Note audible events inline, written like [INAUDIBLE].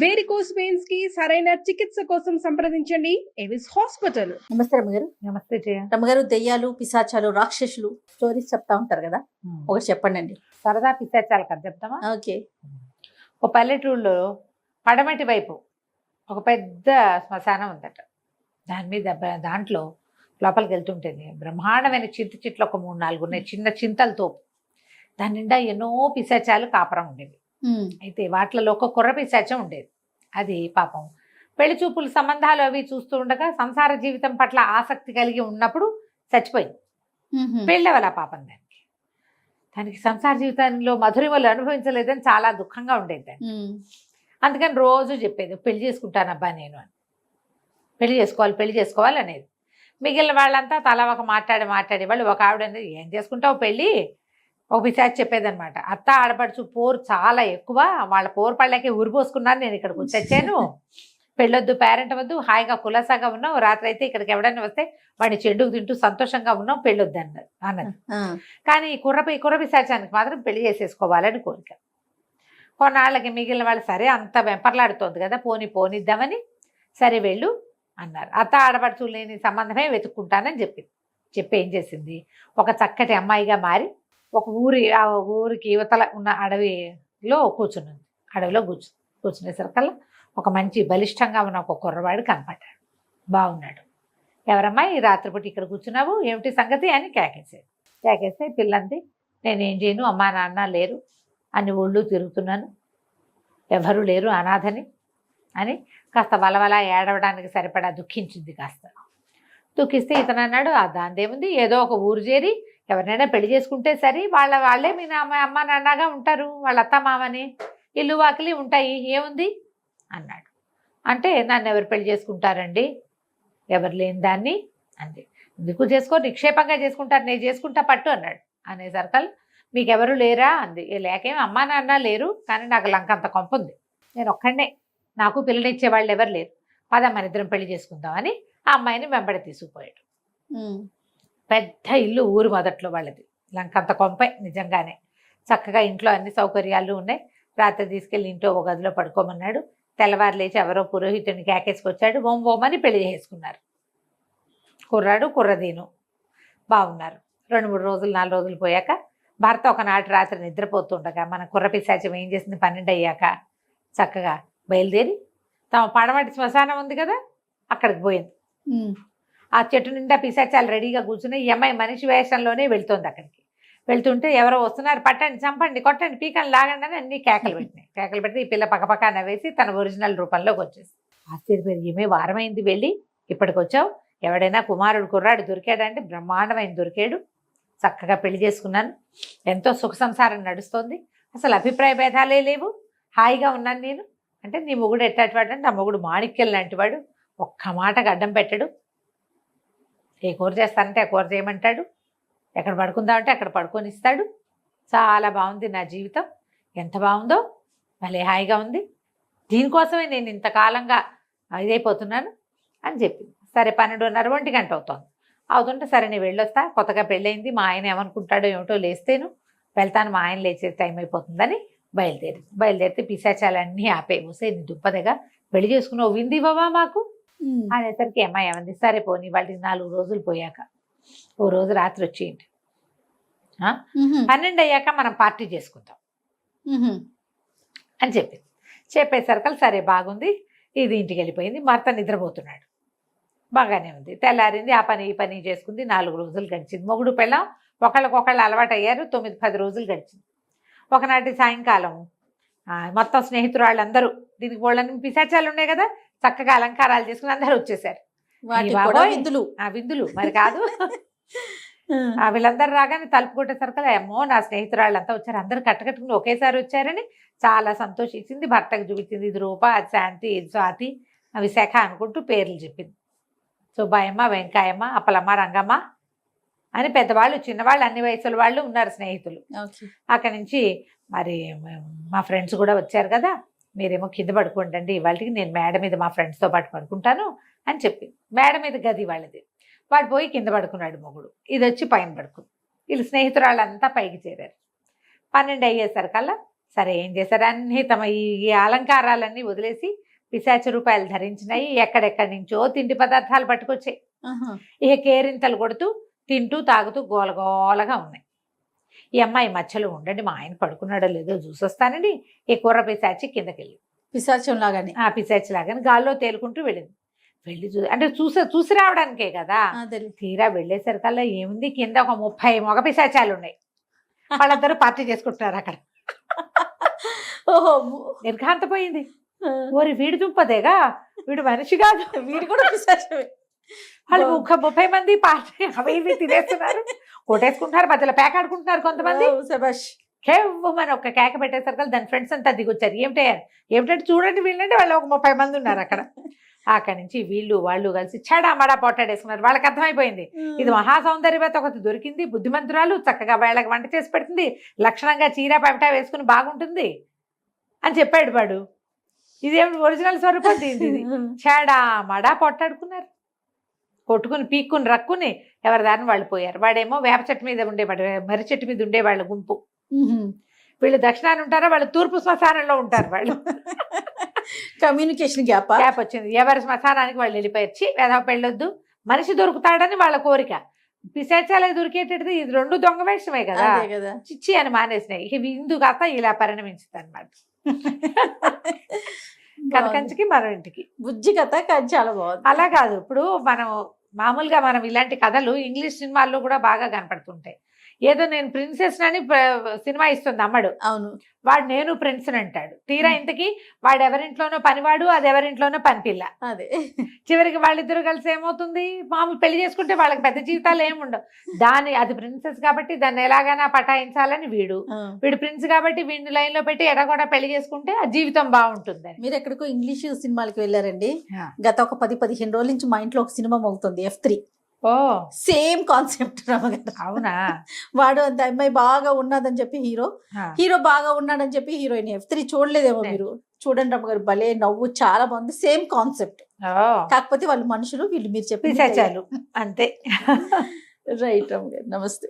Varicose వెయిన్స్కి సరైన చికిత్స కోసం సంప్రదించండి. ఎవిస్ హాస్పిటల్ నమస్తే రమ్మగారు నమస్తే జయ. రమ్మగారు దెయ్యాలు పిశాచాలు రాక్షసులు స్టోరీస్ చెప్తా ఉంటారు కదా? ఒకటి చెప్పండి అండి సరదా పిశాచాలు కదా చెప్తామా? ఓకే. ఒక పల్లెటూరులో పడమటి వైపు ఒక పెద్ద శ్మశానం ఉందట. దాని మీద దాంట్లో లోపలికి వెళ్తుంటేనే బ్రహ్మాండమైన చింత చెట్లు ఒక మూడు నాలుగు ఉన్నాయి. చిన్న చింతలతో దాని నిండా ఎన్నో పిశాచాలు కాపురం ఉండేవి. అయితే వాటిలో ఒక కుర్ర పిశాచం ఉండేది. అది పాపం. పెళ్ళి చూపులు సంబంధాలు అవి చూస్తూ ఉండగా సంసార జీవితం పట్ల ఆసక్తి కలిగి ఉన్నప్పుడు చచ్చిపోయింది. పెళ్ళవల పాపం దానికి. దానికి సంసార జీవితంలో మధురిమలు అనుభవించలేదని చాలా దుఃఖంగా ఉండేది దానికి. అందుకని రోజు చెప్పేది పెళ్ళి చేసుకుంటానబ్బా నేను అని. పెళ్ళి చేసుకోవాలి పెళ్ళి చేసుకోవాలి అనేది. మిగిలిన వాళ్ళంతా తలా ఒక మాట్లాడి మాట్లాడి వాళ్ళు ఒక ఆవిడ ఏం చేసుకుంటావు పెళ్ళి? ఒక పిశాచి చెప్పేదన్నమాట. అత్త ఆడపడుచు పోరు చాలా ఎక్కువ. వాళ్ళ పోరు పళ్ళకి ఉరిపోసుకున్నాను నేను ఇక్కడికి వచ్చి వచ్చాను పెళ్ళొద్దు పేరెంట్ వద్దు హాయిగా కులాసాగా ఉన్నాం రాత్రి అయితే ఇక్కడికి ఎవడైనా వస్తే వాడిని చెడుకు తింటూ సంతోషంగా ఉన్నాం పెళ్ళొద్దు అన్నది. అన్నది కానీ ఈ కుర్రపై కుర్ర పిశాచానికి మాత్రం పెళ్ళి చేసేసుకోవాలని కోరిక. కొన్నాళ్ళకి మిగిలిన వాళ్ళు సరే అంత వెంపర్లాడుతోంది కదా పోని పోనిద్దామని. సరే వెళ్ళు అన్నారు. అత్త ఆడపడుచు లేని సంబంధమే వెతుక్కుంటానని చెప్పింది. చెప్పి ఏం చేసింది? ఒక చక్కటి అమ్మాయిగా మారి ఒక ఊరి ఆ ఊరికి యువతల ఉన్న అడవిలో కూర్చున్నది అడవిలో కూర్చు కూర్చునేసరికల్లా ఒక మంచి బలిష్టంగా ఉన్న ఒక కుర్రవాడు కనపడ్డాడు. బాగున్నాడు ఎవరమ్మా ఈ రాత్రిపూట ఇక్కడ కూర్చున్నావు? ఏమిటి సంగతి? అని కేకేసాడు కేకేస్తే పిల్లంది నేనేం చేయను అమ్మా నాన్న లేరు. అన్ని ఒళ్ళు తిరుగుతున్నాను. ఎవరు లేరు అనాథని అని కాస్త వలవల ఏడవడానికి సరిపడా దుఃఖించింది కాస్త. దుఃఖిస్తే ఇతను అన్నాడు "ఆ దాందేముంది? ఏదో ఒక ఊరు చేరి ఎవరినైనా పెళ్ళి చేసుకుంటే సరే వాళ్ళ వాళ్ళే మీ అమ్మ నాన్నగా ఉంటారు వాళ్ళ అత్త మామని. ఇల్లు వాకిలి ఉంటాయి ఏముంది? అన్నాడు. అంటే నన్ను ఎవరు పెళ్ళి చేసుకుంటారండి? ఎవరు లేని దాన్ని? అంది. ఎందుకు చేసుకో నిక్షేపంగా చేసుకుంటారు నేను చేసుకుంటా పట్టు అన్నాడు. అనే సర్కల్ మీకెవరు లేరా? అంది. లేకేం అమ్మా నాన్న లేరు కానీ నాకు లంకంత కొంప ఉంది. నేను ఒక్కడే నాకు పిల్లనిచ్చే వాళ్ళు ఎవరు లేరు. పద మన ఇద్దరం పెళ్ళి చేసుకుందామని ఆ అమ్మాయిని వెంబడి తీసుకుపోయాడు. పెద్ద ఇల్లు ఊరు మొదట్లో వాళ్ళది. లంకంత కొంపే నిజంగానే. చక్కగా ఇంట్లో అన్ని సౌకర్యాలు ఉన్నాయి. రాత్రి తీసుకెళ్ళి ఇంట్లో ఒక గదిలో పడుకోమన్నాడు. తెల్లవారు లేచి ఎవరో పురోహితుడిని కేకేసుకొచ్చాడు. ఓం ఓమని పెళ్ళి చేసుకున్నారు. కుర్రాడు కుర్రదీను. బాగున్నారు. రెండు మూడు రోజులు నాలుగు రోజులు పోయాక భర్త ఒకనాటి రాత్రి నిద్రపోతుండగా మన కుర్ర పిశాచం ఏం చేసింది? పన్నెండు అయ్యాక చక్కగా బయలుదేరి తమ పడమటి శ్మశానం ఉంది కదా? అక్కడికి పోయింది. ఆ చెట్టు నిండా పిశాచాలు రెడీగా కూర్చుని ఈ అమ్మాయి మనిషి వేషంలోనే వెళ్తుంది అక్కడికి. వెళ్తుంటే ఎవరో వస్తున్నారు పట్టండి చంపండి కొట్టండి పీకని లాగండి అని అన్ని కేకలు పెట్టినాయి. కేకలు పెట్టి ఈ పిల్ల పక్కపక్క నవ్వేసి తన ఒరిజినల్ రూపంలోకి వచ్చేసి ఆశ్చర్యపోయి ఏమే వారమైంది వెళ్ళి ఇప్పటికి వచ్చావు? ఎవడైనా కుమారుడు కుర్రాడు దొరికాడంటే బ్రహ్మాండమైన దొరికాడు. చక్కగా పెళ్ళి చేసుకున్నాను. ఎంతో సుఖ సంసారం నడుస్తోంది. అసలు అభిప్రాయ భేదాలే లేవు. హాయిగా ఉన్నాను నేను. అంటే నీ మొగుడు ఎట్టాటివాడు అంటే నా మొగుడు మాణిక్యం లాంటివాడు. ఒక్క మాటకు అడ్డం పెట్టడు. ఏ కూర చేస్తానంటే ఆ కూర చేయమంటాడు. ఎక్కడ పడుకుందామంటే అక్కడ పడుకొని ఇస్తాడు చాలా బాగుంది నా జీవితం. ఎంత బాగుందో భలే హాయిగా ఉంది. దీనికోసమే నేను ఇంతకాలంగా ఇదైపోతున్నాను అని చెప్పింది సరే పన్నెండున్నర ఒంటి గంట అవుతోంది. అవుతుంటే సరే నేను వెళ్ళొస్తా. కొత్తగా పెళ్ళయింది. మా ఆయన ఏమనుకుంటాడో ఏమిటో లేస్తేను వెళ్తాను. మా ఆయన లేచే టైం అయిపోతుందని బయలుదేరి బయలుదేరితే పిశాచాలన్నీ ఆపే మూసే నీ దుప్పదగా. పెళ్ళి చేసుకున్నావు వింది ఇవ్వవా మాకు? అనేసరికి అమ్మాయి ఏమంది? సరే పోనీ వాళ్ళకి నాలుగు రోజులు పోయాక. ఓ రోజు రాత్రి వచ్చేయండి? పన్నెండు అయ్యాక మనం పార్టీ చేసుకుందాం అని చెప్పింది. చెప్పేసరికి సరే బాగుంది. ఇది ఇంటికి వెళ్ళిపోయింది. భర్త నిద్రపోతున్నాడు. బాగానే ఉంది. తెల్లారింది ఆ పని ఈ పని చేసుకుంది. నాలుగు రోజులు గడిచింది. మొగుడు పిల్లం ఒకళ్ళకొకళ్ళు అలవాటు అయ్యారు. తొమ్మిది పది రోజులు గడిచింది. ఒకనాటి సాయంకాలం మొత్తం స్నేహితురాళ్ళందరూ దీనికి వాళ్ళని పిశాచాలు ఉన్నాయి కదా? చక్కగా అలంకారాలు చేసుకుని అందరూ వచ్చేసారు. విందులు. ఆ విందులు మరి కాదు. [LAUGHS] ఆ వీళ్ళందరూ రాగానే తలుపు కొట్టేసరికి అమ్మో నా స్నేహితురాళ్ళంతా వచ్చారు. అందరూ కట్టకట్టుకుని ఒకేసారి వచ్చారని చాలా సంతోషించింది. భర్తకు చూపించింది ఇది రూప అది శాంతి ఇది స్వాతి విశాఖ అనుకుంటూ పేర్లు చెప్పింది. సుబ్బాయమ్మ వెంకాయమ్మ అప్పలమ్మ రంగమ్మ అని పెద్దవాళ్ళు చిన్నవాళ్ళు అన్ని వయసుల వాళ్ళు ఉన్నారు స్నేహితులు. అక్కడి నుంచి మరి మా ఫ్రెండ్స్ కూడా వచ్చారు కదా మీరేమో కింద పడుకోండి ఇవాళకి నేను మేడ మీద మా ఫ్రెండ్స్తో పాటు పడుకుంటాను అని చెప్పింది మేడ మీద గది వాళ్ళది. వాడు పోయి కింద పడుకున్నాడు మొగుడు. ఇది వచ్చి పైన పడుకుంది వీళ్ళు స్నేహితురాళ్ళంతా పైకి చేరారు. పన్నెండు అయ్యేసరికల్లా సరే ఏం చేశారు? అన్ని తమ ఈ అలంకారాలన్నీ వదిలేసి పిశాచ రూపాయలు ధరించినాయి ఎక్కడెక్కడి నుంచో తిండి పదార్థాలు పట్టుకొచ్చాయి. ఇక కేరింతలు కొడుతూ తింటూ తాగుతూ గోలగోలగా ఉన్నాయి. ఈ అమ్మాయి మధ్యలో ఉండండి మా ఆయన పడుకున్నాడో లేదో చూసొస్తానండి. ఈ కూర పిశాచి కిందకి వెళ్ళి పిశాచం లాగానే ఆ పిశాచి లాగానే గాల్లో తేలుకుంటూ వెళ్ళింది. వెళ్ళి చూ అంటే చూసే చూసి రావడానికే కదా. తీరా వెళ్ళేసరికల్లా ఏముంది? కింద ఒక ముప్పై మగ పిశాచాలు ఉన్నాయి. వాళ్ళందరూ పార్టీ చేసుకుంటున్నారు అక్కడ. ఓహో. నిర్ఘాంతపోయింది. ఓరి వీడి దుంపదేగా? వీడు మనిషి కాదు. వీడు కూడా పిశాచమే. వాళ్ళు ముక్క ముప్పై మంది పార్టీ అవి ఇవి తినేస్తున్నారు. కొట్టేసుకుంటున్నారు మధ్యలో పేకాడుకుంటున్నారు కొంతమంది. ఓ, శభాష్. కేవ్వమని ఒక కేక పెట్టేసరికి దాని ఫ్రెండ్స్ అంతా దిగొచ్చారు. ఏమిటే? ఏమిటంటే చూడండి వీళ్ళంటే వాళ్ళు ఒక ముప్పై మంది ఉన్నారు అక్కడ. [LAUGHS] అక్కడి నుంచి వీళ్ళు వాళ్ళు కలిసి చెడా మడా పొట్టాడేసుకున్నారు వాళ్ళకి అర్థమైపోయింది. ఇది మహా సౌందర్యవత ఒకటి దొరికింది. బుద్ధిమంతురాలు చక్కగా వాళ్ళకి వంట చేసి పెడుతుంది. లక్షణంగా చీర పమిట వేసుకుని బాగుంటుంది అని చెప్పాడు వాడు. ఇదేమిటి ఒరిజినల్ స్వరూపం ఇది? [LAUGHS] చెడా మడా పొట్టాడుకున్నారు కొట్టుకుని పీక్కుని రక్కుని ఎవరి దారిని వాళ్ళు పోయారు. వాడేమో వేప చెట్టు మీద ఉండేవాడు మర్రి చెట్టు మీద ఉండేవాళ్ళ గుంపు. మ్మ్. వీళ్ళు దక్షిణాన్ని ఉంటారా? వాళ్ళు తూర్పు శ్మశానంలో ఉంటారు వాళ్ళు. Communication gap? గ్యాప్ వచ్చింది. ఎవరి శ్మశానానికి వాళ్ళు వెళ్ళిపోయారు. చి వేధవ పెళ్ళొద్దు. మనిషి దొరుకుతాడని వాళ్ళ కోరిక. పిశాచాలే దొరికేటది ఇది రెండు దొంగ వేషమే కదా. చిచ్చి అని మానేసినాయి. ఇక ఇందు కాస్త ఇలా పరిణమించింది అనమాట. [LAUGHS] కనకంచికి మన ఇంటికి. బుజ్జి కథ చాలా బాగుంది. అలా కాదు. ఇప్పుడు మనం మామూలుగా మనం ఇలాంటి కథలు ఇంగ్లీష్ సినిమాల్లో కూడా బాగా కనపడుతుంటాయి. ఏదో నేను ప్రిన్సెస్ అని సినిమా ఇస్తుంది అమ్మడు. అవును. వాడు నేను ప్రిన్స్ అంటాడు. తీరా ఇంతకి వాడు ఎవరింట్లోనో పనివాడు అది ఎవరింట్లోనో పనిపిల్ల. అదే. చివరికి వాళ్ళిద్దరూ కలిసి ఏమవుతుంది? మామూలు పెళ్ళి చేసుకుంటే వాళ్ళకి పెద్ద జీవితాలు ఏముండవు దాని అది ప్రిన్సెస్ కాబట్టి దాన్ని ఎలాగైనా పటాయించాలని వీడు. వీడు ప్రిన్స్ కాబట్టి వీడిని లైన్లో పెట్టి ఎడగొడ పెళ్ళి చేసుకుంటే ఆ జీవితం బాగుంటుందని. మీరు ఎక్కడికో ఇంగ్లీష్ సినిమాలకి వెళ్ళారండి. గత ఒక పది పదిహేను రోజుల నుంచి మా ఇంట్లో ఒక సినిమా మోగుతుంది ఎఫ్ త్రీ ఓ. సేమ్ కాన్సెప్ట్ రమగారు అవునా? వాడు అంత అమ్మాయి బాగా ఉన్నదని చెప్పి హీరో. హీరో బాగా ఉన్నాడని చెప్పి హీరోయిన్ ఎఫ్ త్రీ చూడలేదేమో లేదు. మీరు. చూడండి రమ్మగారు భలే నవ్వు చాలా బాగుంది. Same concept. కాకపోతే వాళ్ళు మనుషులు వీళ్ళు మీరు చెప్పి అంతే. [LAUGHS] రైట్ రమ్మగారు నమస్తే.